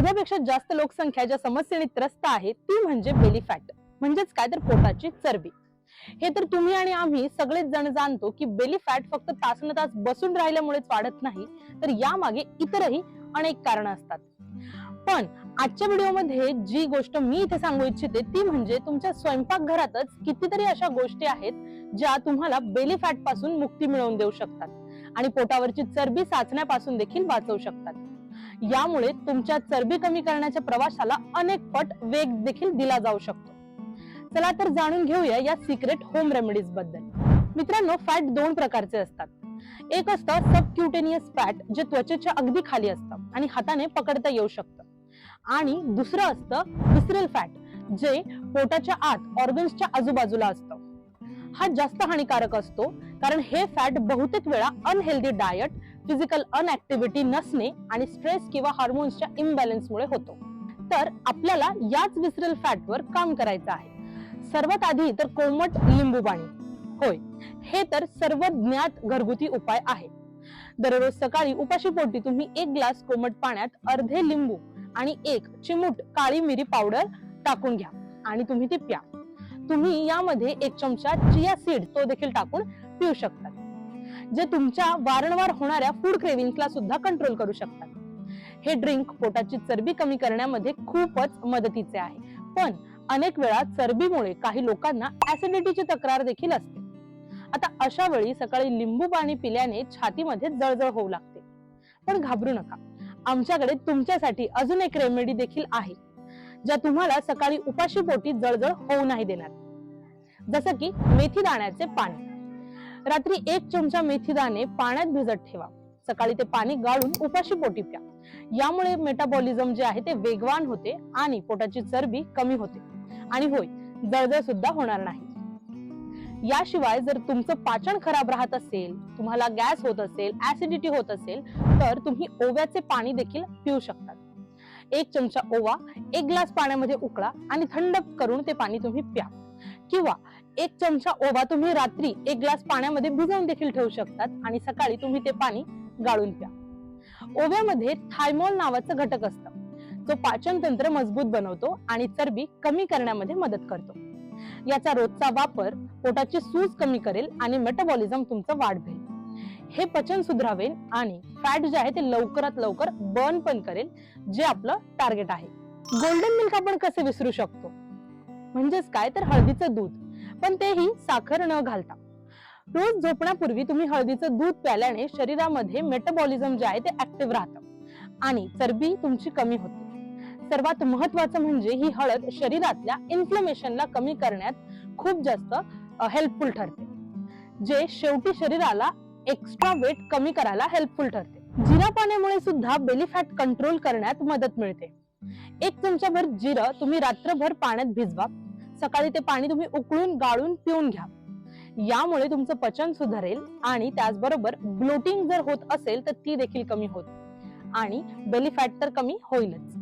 अर्ध्यापेक्षा जास्त लोकसंख्या ज्या समस्येने त्रस्त आहे ती म्हणजे बेली फॅट म्हणजेच काय? तर पोटाची चरबी. हे तर तुम्ही आणि आम्ही सगळेच जण जाणतो की बेली फॅट फक्त तासन तास बसून राहिल्यामुळेच वाढत नाही तर यामागे इतरही अनेक कारण असतात. पण आजच्या व्हिडिओमध्ये जी गोष्ट मी इथे सांगू इच्छिते ती म्हणजे तुमच्या स्वयंपाकघरातच कितीतरी अशा गोष्टी आहेत ज्या तुम्हाला बेली फॅटपासून मुक्ती मिळवून देऊ शकतात आणि पोटावरची चरबी साचण्यापासून देखील वाचवू शकतात. यामुळे तुमच्या चरबी कमी करण्याच्या प्रवासाला अनेक पट वेग देखील दिला जाऊ शकतो. चला तर जाणून घेऊया या सिक्रेट होम रेमेडीजबद्दल. मित्रांनो फॅट दोन प्रकारचे असतात. एक असतं सबक्युटेनियस फॅट जे त्वचेच्या अगदी खाली असतं आणि हाताने पकडता येऊ शकतं. आणि दुसरं असतं विसरल फॅट जे पोटाच्या आत ऑर्गन्सच्या आजूबाजूला असतं. हा जास्त हानिकारक असतो कारण हे फॅट बहुतेक वेळा अनहेल्दी डायट फिजिकल अनऍक्टिव्हिटी नसणे आणि स्ट्रेस किंवा हार्मोन्सच्या इम्बॅलन्समुळे होतो. तर आपल्याला याच विसरल फॅटवर काम करायचं आहे. सर्वात आधी तर कोमट लिंबू पाणी होय हे तर सर्व ज्ञात घरगुती उपाय आहे. दररोज सकाळी उपाशी पोटी तुम्ही एक ग्लास कोमट पाण्यात अर्धे लिंबू आणि एक चिमूट काळी मिरी पावडर टाकून घ्या आणि तुम्ही ती प्या. तुम्ही यामध्ये एक चमचा चिया सीड तो देखील टाकून पिऊ शकता. जे तुमच्या वारंवार होणाऱ्या फूड क्रेविंगला सुद्धा कंट्रोल करू शकतात. हे ड्रिंक पोटाची चरबी कमी करण्यामध्ये खूपच मदतीचे आहे. पण अनेक वेळा चरबीमुळे काही लोकांना ऍसिडिटीची तक्रार देखील असते. आता अशा वेळी सकाळी लिंबू पाणी पिल्याने छातीमध्ये जळजळ होऊ लागते. पण घाबरू नका. आमच्याकडे तुमच्यासाठी अजून एक रेमेडी देखील आहे. ज्या तुम्हाला सकाळी उपाशी पोटी जळजळ होऊ नाही देणार. जसं की मेथी दाण्याचे पाणी. रात्री एक चमचा मेथी दाणे पाण्यात भिजत ठेवा. सकाळी ते पाणी गाळून उपाशी पोटी प्या. यामुळे मेटाबॉलिझम जे आहे ते वेगवान होते आणि पोटाची चरबी कमी होते. आणि होय जळजळ सुद्धा होणार नाही. याशिवाय जर तुमचं पाचन खराब राहत असेल तुम्हाला गॅस होत असेल ऍसिडिटी होत असेल तर तुम्ही ओव्याचे पाणी देखील पिऊ शकतात एक चमचा ओवा एक ग्लास पाण्यामध्ये उकळा आणि थंड करून ते पाणी तुम्ही प्या. किंवा एक चमचा ओवा तुम्ही रात्री एक ग्लास पाण्यामध्ये भिजवून देखील ठेवू शकतात आणि सकाळी तुम्ही ते पाणी गाळून प्या. ओव्यामध्ये थायमॉल नावाचं घटक असतं. जो पाचन तंत्र मजबूत बनवतो आणि चरबी कमी करण्यामध्ये मदत करतो. याचा रोजचा वापर पोटाची सूज कमी करेल आणि मेटाबॉलिझम तुमचं वाढवेल. हे पचन सुधारेल आणि फॅट जे आहे ते लवकरात लवकर बर्न पण करेल जे आपलं टार्गेट आहे. गोल्डन मिल्क आपण कसे विसरू शकतो? म्हणजेच काय तर हळदीचं दूध. पण तेही साखर न घालता. रोज झोपण्यापूर्वी तुम्ही हळदीचं दूध प्याल्याने शरीरामध्ये मेटाबॉलिझम जे आहे ते ऍक्टिव्ह राहतं आणि चरबी तुमची कमी होते. सर्वात महत्वाचं म्हणजे ही हळद शरीरातल्या इन्फ्लमेशनला कमी करण्यात खूप जास्त हेल्पफुल ठरते. जे शेवटी शरीराला एक्स्ट्रा वेट कमी करायला हेल्पफुल ठरते. जिरा पाण्यामुळे सुद्धा बेली फॅट कंट्रोल करण्यात मदत मिळते. एक चमचाभर जिरं तुम्ही रात्रभर पाण्यात भिजवा. सकाळी ते पाणी तुम्ही उकळून गाळून पिऊन घ्या. यामुळे तुमचं पचन सुधारेल आणि त्याचबरोबर ब्लोटिंग जर होत असेल तर ती देखील कमी होत आणि बेली फॅट तर कमी होईलच.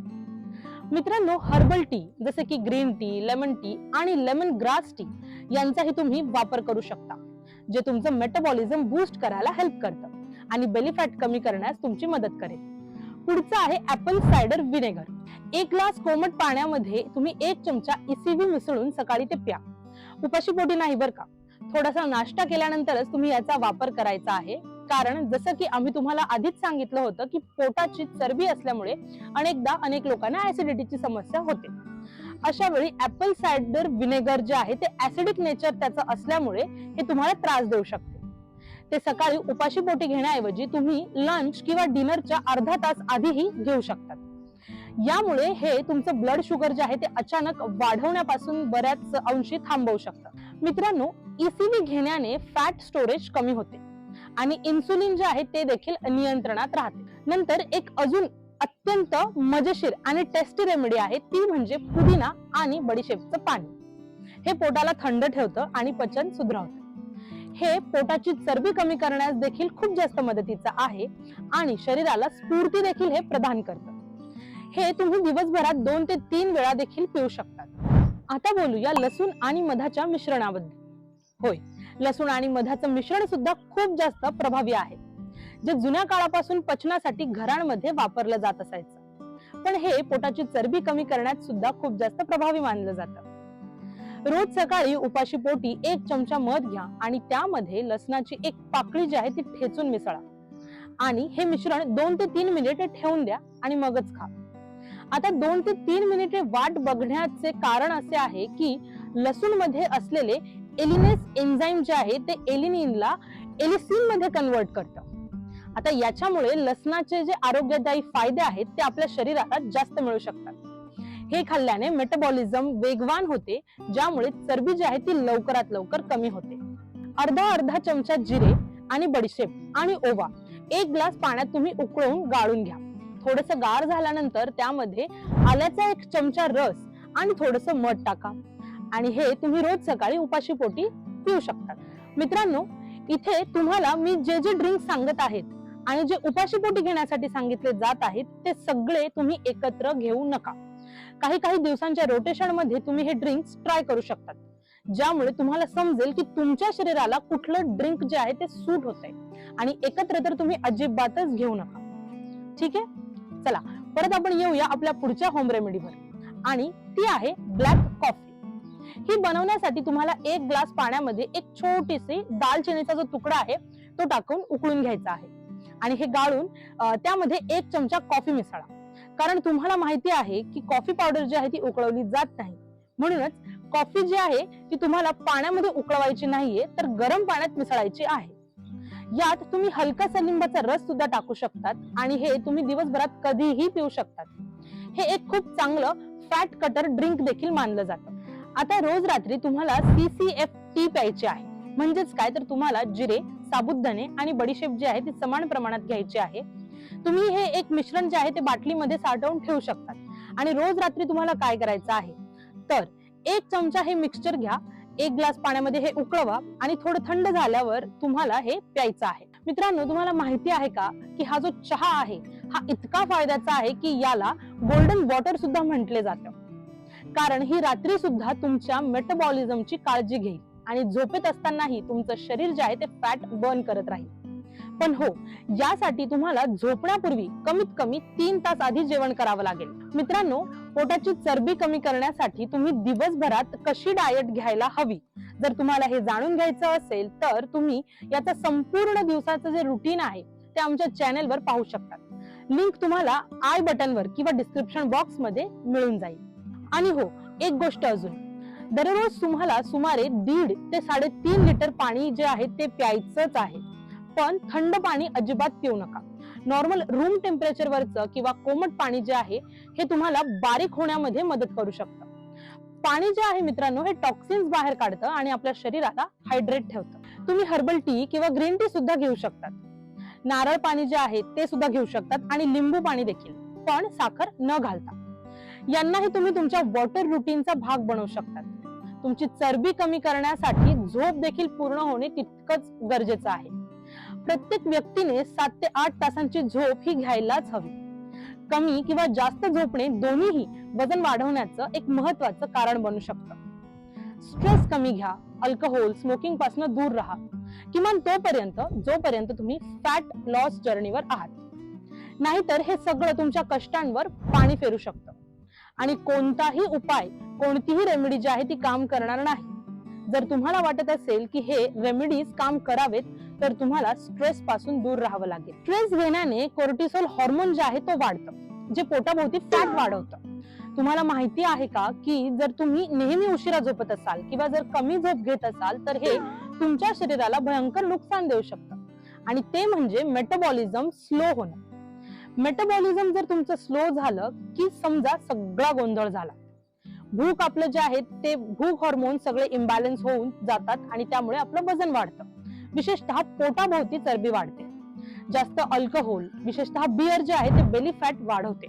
मित्रांनो हर्बल टी जसे की ग्रीन टी लेमन टी आणि लेमन ग्रास टी यांचाही तुम्ही वापर करू शकता जे तुमचं मेटाबॉलिझम बूस्ट करायला हेल्प करतं आणि बेली फॅट कमी करण्यास तुमची मदत करेल. पुढचं आहे ऍपल सायडर व्हिनेगर एक ग्लास कोमट पाण्यामध्ये तुम्ही एक चमचा इसीव्ही मिसळून सकाळी ते प्या. उपाशी पोटी नाही बर का? थोडासा नाश्ता केल्यानंतरच तुम्ही याचा वापर करायचा आहे. कारण जसं की आम्ही तुम्हाला आधीच सांगितलं होतं की पोटाची चरबी असल्यामुळे अनेकदा अनेक लोकांना ऍसिडिटीची समस्या होते. अशा वेळी ऍपल सायडर विनेगर जे आहे ते ऍसिडिक नेचर त्याचं असल्यामुळे हे तुम्हाला त्रास देऊ शकते. ते सकाळी उपाशी पोटी घेण्याऐवजी तुम्ही लंच किंवा डिनरच्या अर्धा तास आधीही घेऊ शकतात. यामुळे हे तुमचं ब्लड शुगर जे आहे ते अचानक वाढवण्यापासून बऱ्याच अंशी थांबवू शकतं. मित्रांनो इसिली घेण्याने फॅट स्टोरेज कमी होते आणि इन्सुलिन जे आहे ते देखील नियंत्रणात राहते. नंतर एक अजून अत्यंत मजेशीर आणि टेस्टी रेमेडी आहे ती म्हणजे पुदिना आणि बडीशेपचं पाणी. हे पोटाला थंड ठेवतं आणि पचन सुधरवतं. हे पोटाची चरबी कमी करण्यास देखील खूप जास्त मदतीचं आहे आणि शरीराला स्फूर्ती देखील हे प्रदान करतं. हे तुम्ही दिवसभरात दोन ते तीन वेळा देखील पिऊ शकतात. आता बोलूया लसूण आणि मधाच्या मिश्रणाबद्दल. होय लसूण आणि मधाचं मिश्रण सुद्धा खूप जास्त प्रभावी आहे. जे जुन्या काळापासून पचनासाठी घरांमध्ये वापरलं जात असायचं. पण हे पोटाची चरबी कमी करण्यात सुद्धा खूप जास्त प्रभावी मानलं जात. रोज सकाळी उपाशी पोटी एक चमचा मध घ्या आणि त्यामध्ये लसणाची एक पाकळी जी आहे ती ठेचून मिसळा. आणि हे मिश्रण दोन ते तीन मिनिट ठेवून द्या आणि मगच खा. आता दोन ते तीन मिनिटे वाट बघण्याचे कारण असे आहे की लसूणमध्ये असलेले एलिनेस एन्झाईम जे आहे ते एलिनिनला एलिसिनमध्ये कन्वर्ट करतं. आता याच्यामुळे लसणाचे जे आरोग्यदायी फायदे आहेत ते आपल्या शरीराला जास्त मिळू शकतात. हे खाल्ल्याने मेटाबॉलिझम वेगवान होते ज्यामुळे चरबी जी आहे ती लवकरात लवकर कमी होते. अर्धा अर्धा चमचा जिरे आणि बडीशेप आणि ओवा. एक ग्लास पाण्यात तुम्ही उकळून गाळून घ्या. थोडस गार झाल्यानंतर त्यामध्ये आल्याचा एक चमचा रस आणि थोडस मध टाका. आणि हे तुम्ही रोज सकाळी उपाशी पोटी पिऊ शकता. मित्रांनो इथे तुम्हाला मी जे जे ड्रिंक सांगत आहेत आणि जे उपाशी पोटी घेण्यासाठी सांगितले जात आहेत ते सगळे तुम्ही एकत्र घेऊ नका. काही काही दिवसांच्या रोटेशनमध्ये तुम्ही हे ड्रिंक्स ट्राय करू शकतात ज्यामुळे तुम्हाला समजेल की तुमच्या शरीराला कुठलं ड्रिंक जे आहे ते सूट होत आहे आणि एकत्र तर तुम्ही अजिबातच घेऊ नका. ठीक आहे? चला परत आपण येऊया आपल्या पुढच्या होम रेमेडीवर आणि ती आहे ब्लॅक कॉफी ही बनवण्यासाठी तुम्हाला एक ग्लास पाण्यामध्ये एक छोटीशी दालचिनीचा जो तुकडा आहे तो टाकून उकळून घ्यायचा आहे. आणि हे गाळून त्यामध्ये एक चमचा कॉफी मिसळा. कारण तुम्हाला माहिती आहे की कॉफी पावडर जी आहे ती उकळवली जात नाही. म्हणूनच कॉफी जी आहे ती तुम्हाला पाण्यामध्ये उकळवायची नाहीये तर गरम पाण्यात मिसळायची आहे. यात तुम्ही हलकासा लिंबाचा रस सुद्धा टाकू शकतात आणि हे तुम्ही दिवसभरात कधीही पिऊ शकतात. हे एक खूप चांगलं फॅट कटर ड्रिंक देखील मानलं जातं. आता रोज रात्री तुम्हाला सीसीएफ टी प्यायची आहे. म्हणजेच काय? तर तुम्हाला जिरे साबुदाणे आणि बडीशेप जे आहे ती समान प्रमाणात घ्यायची आहे. तुम्ही हे एक मिश्रण जे आहे ते बाटलीमध्ये साठवून ठेवू शकतात. आणि रोज रात्री तुम्हाला काय करायचं आहे? तर एक चमचा हे मिक्सचर घ्या. एक ग्लास पाण्यामध्ये हे उकळवा आणि थोडं थंड झाल्यावर तुम्हाला हे प्यायचं आहे. मित्रांनो तुम्हाला माहिती आहे का की हा जो चहा आहे हा इतका फायद्याचा आहे की याला गोल्डन वॉटर सुद्धा म्हटले जातं. कारण ही रात्री सुद्धा तुमच्या मेटाबॉलिझमची काळजी घेईल आणि झोपेत असतानाही तुमचं शरीर जे आहे ते फॅट बर्न करत राहील. पण हो यासाठी तुम्हाला झोपण्यापूर्वी कमीत कमी तीन तास आधी जेवण करावं लागेल. मित्रांनो पोटाची चरबी कमी करण्यासाठी तुम्ही दिवसभरात कशी डाएट घ्यायला हवी? जर तुम्हाला हे जाणून घ्यायचं असेल तर तुम्ही याचा संपूर्ण दिवसाचं जे रुटीन आहे ते आमच्या चॅनेलवर पाहू शकतात लिंक तुम्हाला आय बटनवर किंवा डिस्क्रिप्शन बॉक्समध्ये मिळून जाईल. आणि हो एक गोष्ट अजून. दररोज तुम्हाला सुमारे दीड ते साडेतीन लिटर पाणी जे आहे ते प्यायचंच आहे. पण थंड पाणी अजिबात पिऊ नका. नॉर्मल रूम टेम्परेचर वरचं किंवा कोमट पाणी जे आहे हे तुम्हाला बारीक होण्यामध्ये मदत करू शकतं. पाणी जे आहे मित्रांनो हे टॉक्सिन्स बाहेर काढतं आणि आपल्या शरीराला हायड्रेट ठेवतं. तुम्ही हर्बल टी किंवा ग्रीन टी सुद्धा घेऊ शकतात. नारळ पाणी जे आहे ते सुद्धा घेऊ शकतात आणि लिंबू पाणी देखील. पण साखर न घालता. यांनाही तुम्ही तुमच्या वॉटर रुटीनचा भाग बनवू शकतात. तुमची चरबी कमी करण्यासाठी झोप देखील पूर्ण होणे तितकंच गरजेचं आहे. प्रत्येक व्यक्तीने सात ते आठ तासांची झोप ही घ्यायलाच हवी. कमी किंवा जास्त झोपणे दोन्हीही वजन वाढवण्याचं एक महत्वाचं कारण बनू शकतं. स्ट्रेस कमी घ्या अल्कोहोल स्मोकिंगपासून दूर राहा. किमान तोपर्यंत जोपर्यंत तुम्ही फॅट लॉस जर्नीवर आहात. नाहीतर हे सगळं तुमच्या कष्टांवर पाणी फेरू शकतं. आणि कोणताही उपाय कोणतीही रेमेडी जी आहे ती काम करणार नाही. जर तुम्हाला वाटत असेल की हे रेमेडीज काम करावेत तर तुम्हाला स्ट्रेस पासून दूर राहावं लागेल. स्ट्रेस घेण्याने कोर्टिसोल हॉर्मोन जे आहे तो वाढतं. जे पोटाभोवती फॅट वाढवतं. तुम्हाला माहिती आहे का की जर तुम्ही नेहमी उशिरा झोपत असाल किंवा जर कमी झोप घेत असाल तर हे तुमच्या शरीराला भयंकर नुकसान देऊ शकतं. आणि ते म्हणजे मेटाबॉलिझम स्लो होणं. मेटाबॉलिझम जर तुमचं स्लो झालं की समजा सगळा गोंधळ झाला. भूक आपलं जे आहे ते भूक हॉर्मोन सगळे इम्बॅलन्स होऊन जातात आणि त्यामुळे आपलं वजन वाढतं. विशेषतः पोटाभोवती चरबी वाढते. जास्त अल्कोहोल विशेषतः बिअर जे आहे ते बेली फॅट वाढवते.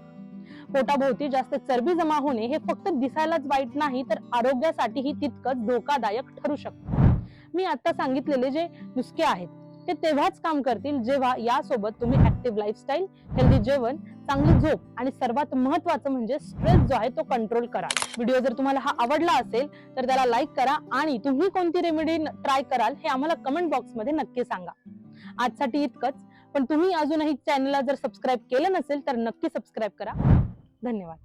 पोटाभोवती जास्त चरबी जमा होणे हे फक्त दिसायलाच वाईट नाही तर आरोग्यासाठीही तितकंच धोकादायक ठरू शकतं. मी आता सांगितलेले जे नुसके आहेत ते तेव्हाच काम करतील जेव्हा यासोबत तुम्ही ऍक्टिव्ह लाईफस्टाईल हेल्दी जेवण चांगली झोप आणि सर्वात महत्वाचं म्हणजे स्ट्रेस जो आहे तो कंट्रोल करा. व्हिडिओ जर तुम्हाला हा आवडला असेल तर त्याला लाईक करा आणि तुम्ही कोणती रेमेडी ट्राय कराल हे आम्हाला कमेंट बॉक्समध्ये नक्की सांगा. आजसाठी इतकंच. पण तुम्ही अजूनही चॅनलला जर सबस्क्राईब केलं नसेल तर नक्की सबस्क्राईब करा. धन्यवाद.